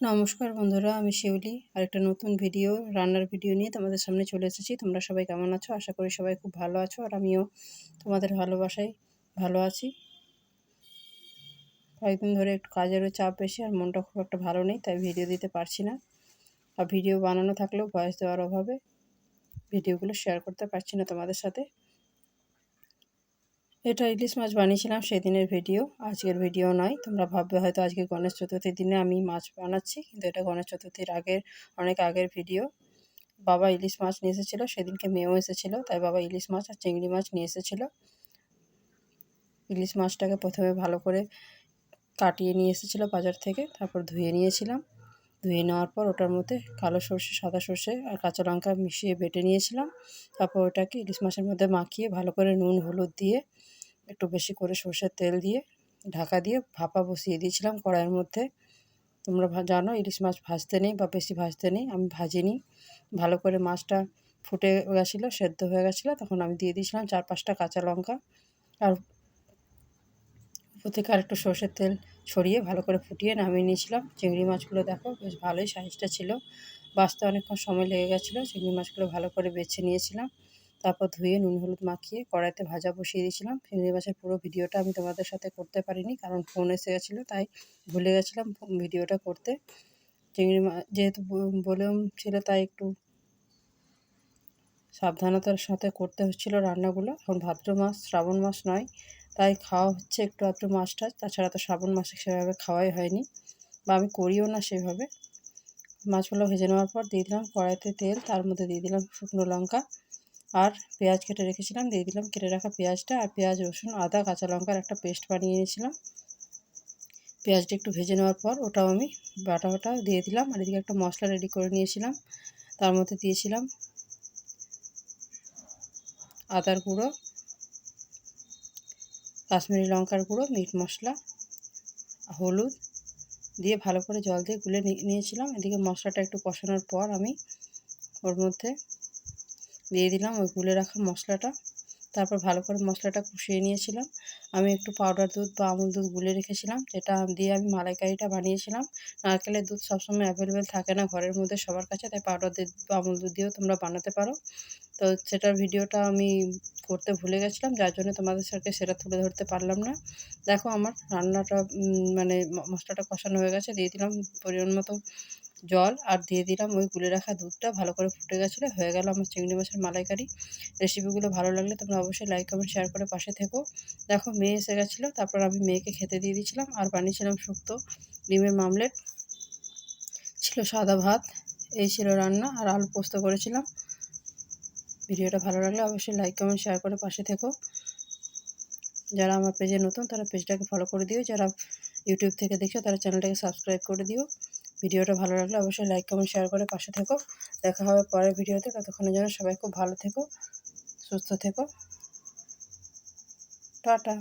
নমস্কার বন্ধুরা, আমি শিউলি। আর একটা নতুন ভিডিও রান্নার ভিডিও নিয়ে তোমাদের সামনে চলে এসেছি। তোমরা সবাই কেমন আছো? আশা করি সবাই খুব ভালো আছো, আর আমিও তোমাদের ভালোবাসায় ভালো আছি। কয়েকদিন ধরে একটু কাজেরও চাপ বেশি, আর মনটা খুব একটা ভালো নেই, তাই ভিডিও দিতে পারছি না। আর ভিডিও বানানো থাকলেও ভয়েস দেওয়ার অভাবে ভিডিওগুলো শেয়ার করতে পারছি না তোমাদের সাথে। এটা ইলিশ মাছ বানিয়েছিলাম সেদিনের ভিডিও, আজকের ভিডিও নয়। তোমরা ভাববে হয়তো আজকে গণেশ চতুর্থীর দিনে আমি মাছ বানাচ্ছি, কিন্তু এটা গণেশ চতুর্থীর আগের, অনেক আগের ভিডিও। বাবা ইলিশ মাছ নিয়ে এসেছিল, সেদিনকে মেয়েও এসেছিল, তাই বাবা ইলিশ মাছ আর চিংড়ি মাছ নিয়ে এসেছিল। ইলিশ মাছটাকে প্রথমে ভালো করে কাটিয়ে নিয়ে এসেছিল বাজার থেকে, তারপর ধুয়ে নিয়েছিলাম। ধুয়ে নেওয়ার পর ওটার মধ্যে কালো সর্ষে, সাদা সর্ষে আর কাঁচা লঙ্কা মিশিয়ে বেটে নিয়েছিলাম। তারপর ওটাকে ইলিশ মাছের মধ্যে মাখিয়ে ভালো করে নুন, হলুদ দিয়ে একটু বেশি করে সর্ষের তেল দিয়ে ঢাকা দিয়ে ভাপা বসিয়ে দিয়েছিলাম কড়াইয়ের মধ্যে। তোমরা জানো ইলিশ মাছ ভাজতে নেই বা বেশি ভাজতে নেই, আমি ভাজিনি। ভালো করে মাছটা ফুটে গেছিল, সেদ্ধ হয়ে গেছিল, তখন আমি দিয়ে দিয়েছিলাম চার পাঁচটা কাঁচা লঙ্কা। আর উপর থেকে আরেকটু সর্ষের তেল ছড়িয়ে ভালো করে ফুটিয়ে নামিয়ে নিয়েছিলাম। চিংড়ি মাছগুলো দেখো বেশ ভালোই সাইজটা ছিল। বাঁচতে অনেকক্ষণ সময় লেগে গেছিল। চিংড়ি মাছগুলো ভালো করে বেছে নিয়েছিলাম। তারপর ধুয়ে নুন হলুদ মাখিয়ে কড়াইতে ভাজা বসিয়ে দিয়েছিলাম। চিংড়ি মাছের পুরো ভিডিওটা আমি তোমাদের সাথে করতে পারিনি কারণ ফোন এসে গেছিল, তাই ভুলে গেছিলাম ভিডিওটা করতে। চিংড়ি মাছ যেহেতু বলেও ছিল তাই একটু সাবধানতার সাথে করতে হচ্ছিল রান্নাগুলো। এখন ভাদ্র মাস, শ্রাবণ মাস নয়। তাই খাওয়া হচ্ছে একটু আধটু মাছটা তাছাড়া তো শ্রাবণ মাসে সেভাবে খাওয়াই হয়নি বা আমি করিও না সেভাবে। মাছগুলো ভেজে নেওয়ার পর দিয়ে দিলাম কড়াইতে তেল, তার মধ্যে দিয়ে দিলাম শুকনো লঙ্কা আর পেঁয়াজ কেটে রেখেছিলাম, দিয়ে দিলাম কেটে রাখা পেঁয়াজটা আর পেঁয়াজ, রসুন, আদা, কাঁচা লঙ্কার একটা পেস্ট বানিয়ে নিয়েছিলাম পেঁয়াজটা একটু ভেজে নেওয়ার পর ওটাও আমি বাটা বাটা দিয়ে দিলাম আর এদিকে একটা মশলা রেডি করে নিয়েছিলাম, তার মধ্যে দিয়েছিলাম আদার গুঁড়ো কাশ্মীরি লঙ্কার গুঁড়ো, মিট মশলা, হলুদ দিয়ে ভালো করে জল দিয়ে গুলে নিয়েছিলাম। এদিকে মশলাটা একটু কষানোর পর আমি ওর মধ্যে দিয়ে দিলাম ওই গুলে রাখা মশলাটা। তারপর ভালো করে মশলাটা কষিয়ে নিয়েছিলাম। আমি একটু পাউডার দুধ বা আমুল দুধ গুলে রেখেছিলাম, যেটা দিয়ে আমি মালাইকারিটা বানিয়েছিলাম। নারকেলের দুধ সবসময় অ্যাভেলেবেল থাকে না ঘরের মধ্যে সবার কাছে, তাই পাউডার দুধ বা আমুল দুধ দিয়েও তোমরা বানাতে পারো। তো সেটার ভিডিওটা আমি করতে ভুলে গেছিলাম, যার জন্য তোমাদের সাথে সেটা তুলে ধরতে পারলাম না। দেখো আমার রান্নাটা মানে মশলাটা কষানো হয়ে গেছে, দিয়ে দিলাম পরিমাণ মতো জল আর দিয়ে দিলাম ওই গুলে রাখা দুধটা। ভালো করে ফুটে গেছিল, হয়ে গেল আমার চিংড়ি মাছের মালাইকারি। রেসিপিগুলো ভালো লাগলে তোমরা অবশ্যই লাইক কমেন্ট শেয়ার করে পাশে থেকো। দেখো মেয়ে এসে গেছিল, তারপর আমি মেয়েকে খেতে দিয়ে দিয়েছিলাম আর বানিয়েছিলাম শুক্তো ডিমের মামলেট। ছিল সাদা ভাত, এই ছিল রান্না আর আলু পোস্ত করেছিলাম। ভিডিওটা ভালো লাগলে অবশ্যই লাইক কমেন্ট শেয়ার করে পাশে থেকো। যারা আমার পেজে নতুন তারা পেজটাকে ফলো করে দিও। যারা ইউটিউব থেকে দেখছ তারা চ্যানেলটাকে সাবস্ক্রাইব করে দিও। ভিডিওটা ভালো লাগলে অবশ্যই লাইক কমেন্ট শেয়ার করে পাশে থেকো। দেখা হবে পরের ভিডিওতে। ততক্ষণের জন্য সবাই খুব ভালো থেকো, সুস্থ থেকো। টাটা।